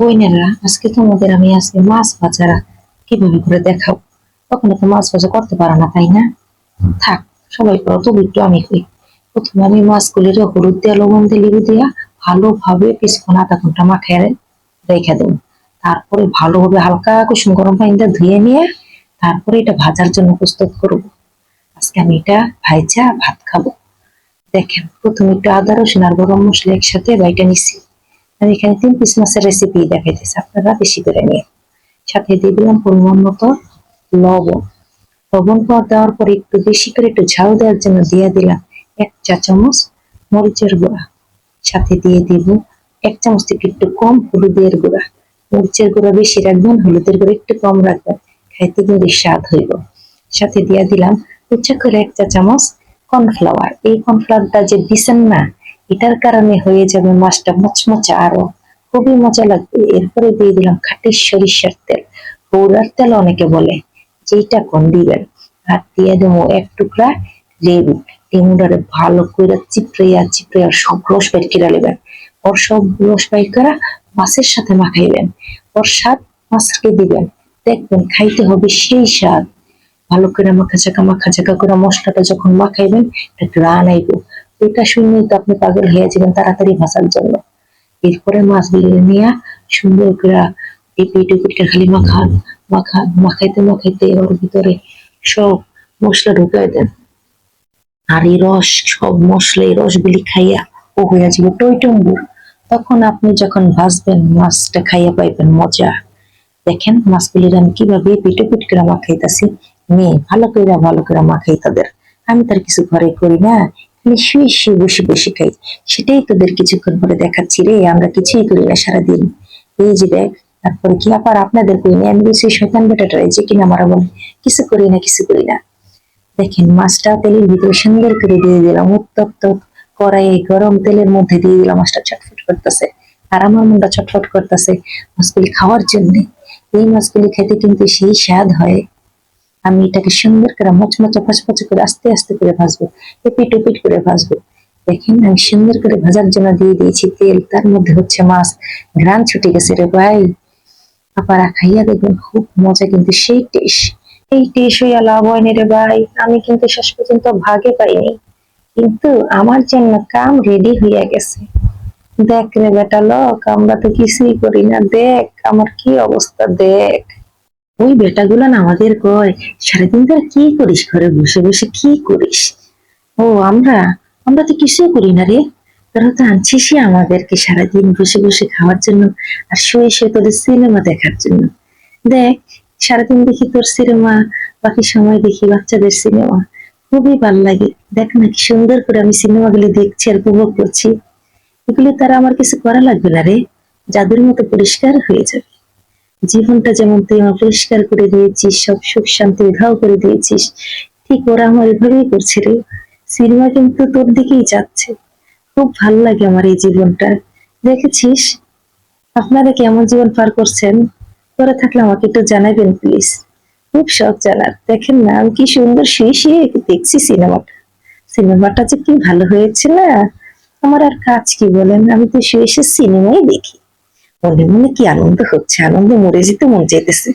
বইনেরা, আজকে তোমাদের আমি আজকে মাছ ভাজারা কীভাবে করে দেখাবো? কখনো তো মাছ ভাজা করতে পারো না, তাই না? থাক, সবাই করো একটু আমি কই প্রথমে আমি হলুদ দিয়ে, লবণ দিয়ে, লেবু ভালোভাবে আধা ঘণ্টা রেখে দেবো। তারপরে ভালোভাবে হালকা কুসুম গরম পানিটা ধুয়ে নিয়ে তারপরে এটা ভাজার জন্য প্রস্তুত করব। আজকে আমি এটা ভাইজা ভাত খাব। দেখেন, প্রথমে একটু আদা, রসুন আর গরম মশলা একসাথে বাইটা নিছি। আমি এখানে তিন পিস মাছের রেসিপি দেখাইতেছি, আপনারা বেশি করে নিয়ে সাথে দিয়ে দিলাম পরিমাণ মতো লবণ। লবণ দেওয়ার পরে একটু বেশি করে একটু ঝাল দেওয়ার জন্য দিয়ে দিলাম এক চা চামচ মরিচের গুঁড়া। সাথে দিয়ে দিব এক চামচ থেকে একটু কম হলুদের গুঁড়া। মরিচের গুঁড়া বেশি রাখবেন, হলুদের গুঁড়া একটু কম রাখবেন, খাইতে কিন্তু স্বাদ হইব। সাথে দিয়ে দিলাম উচ্চা করে এক চা চামচ কর্নফ্লাওয়ার। এই কর্নফ্লাওয়ারটা যে দিছেন না এটার কারণে হয়ে যাবে মাছটা মচমচে আরও। খুবই মজা লাগবে। এরপরে দিয়ে দিলাম খাঁটি সরিষার তেল। পৌরার তেল অনেকে বলে যেটা কোন দিবেন আর দিয়ে দেবো এক টুকরা লেবু। লেবুটারে ভালো করে চিপড়িয়া চিপড়িয়া সব রস বের করে নেবেন। ওর সব রস বের করা মাছের সাথে মাখাইবেন। ওর স্বাদ মাছকে দিবেন। দেখবেন খাইতে হবে সেই স্বাদ। ভালো করে মাখা চাকা মাখা চাকা করে মশলাটা যখন মাখাইবেন একটা রান আইব। এটা শুনে তো আপনি পাগল হয়ে যাবেন তাড়াতাড়ি ভাসার জন্য। এরপরে মাছগুলো নিয়ে সুন্দর করে টিপে টিপে খালি মাখান মাখান মাখাইতে মাখাইতে ওর ভিতরে সব মশলা ঢুকাই দেন। আর এই রস, সব মশলা, এই রসগুলি খাইয়া ও হইয়া যাবে টইটম্বুর। তখন আপনি যখন ভাজবেন, মাছটা খাইয়া পাইবেন মজা। দেখেন মাছগুলির আমি কীভাবে পিটে পিট করে মাখাইতাছি। মেয়ে, ভালো করে ভালো করে মাখাই তাদের আমি তার কিছু ঘরে করি না। শুয়ে বসে বসে খাই। সেটাই তোদের কিছুক্ষণ পরে দেখাচ্ছি রে, আমরা কিছুই করি না সারাদিন। এই যে দেখ, তারপরে কি আবার আপনাদের না? আমি বলছি বেটাটা কিনা বলে কিছু করি না, কিছু করি না। দেখেন, মাছটা তেলের ভিতরে সুন্দর করে দিয়ে দিলাম, উত্তপ্ত কড়াইয়ে গরম তেলের মধ্যে দিয়ে দিলাম, মাছটা ছটফট করতেছে। আর আমার মনটা ছটফট করতেছে মাছগুলি খাওয়ার জন্য। এই মাছগুলি খেতে কিন্তু সেই স্বাদ হয়। আমি এটাকে সুন্দর করে মচমচে ফচফচে করে আস্তে আস্তে করে ভাজবো এপিট ওপিট করে ভাজবো। দেখেন, আমি সুন্দর করে ভাজার জন্য দিয়ে দিয়েছি তেল, তার মধ্যে হচ্ছে মাছ। ঘ্রাণ ছুটে গেছে রে ভাই। আবার খাইয়া দেখবেন, খুব মজা কিন্তু সেই টেস্ট। এই টেস্ট হইয়া লাভ হয়নি রে ভাই। আমি কিন্তু শেষ পর্যন্ত ভাগে পাইনি। কিন্তু আমার জন্য কাম রেডি হইয়া গেছে। দেখ রে বেটা লোক, আমরা তো কিছুই করি না। দেখ, আমার কি অবস্থা, দেখ। ওই বেটাগুলো না আমাদের কয়, সারাদিন তোরা কি করিস ঘরে বসে বসে কি করিস? ও, আমরা আমরা তো কিছুই করি না রে। তোরা তো আনছিসই আমাদেরকে সারাদিন বসে বসে খাওয়ার জন্য আর শুয়ে শুয়ে তোদের সিনেমা দেখার জন্য। দেখ, সারাদিন দেখি তোর সিনেমা, বাকি সময় দেখি বাচ্চাদের সিনেমা। খুবই ভালো লাগে। দেখ না কি সুন্দর করে আমি সিনেমাগুলি দেখছি আর উপভোগ করছি। এগুলি তারা আমার কিছু করা লাগবে না রে। জাদুর মতো পরিষ্কার হয়ে যাবে। জীবনটা যেমন তুই আমার পরিষ্কার করে দিয়েছিস, সব সুখ শান্তি উধাও করে দিয়েছিস, ঠিক ওরা আমার এভাবেই করছে রে। সিনেমা কিন্তু তোর দিকেই যাচ্ছে। খুব ভালো লাগে আমার এই জীবনটা। দেখেছিস? আপনারা কেমন জীবন পার করছেন? করে থাকলে আমাকে একটু জানাবেন প্লিজ খুব শখ জানার। দেখেন না, আমি কি সুন্দর শুয়ে শুয়ে দেখছি সিনেমাটা। সিনেমাটা যে কি ভালো হয়েছে না? আমার আর কাজ কি বলেন? আমি তো শুয়ে শুয়ে সিনেমাই দেখি। মনে মনে কি আনন্দ হচ্ছে? আনন্দ মরে যেতে মন চাইতেছে।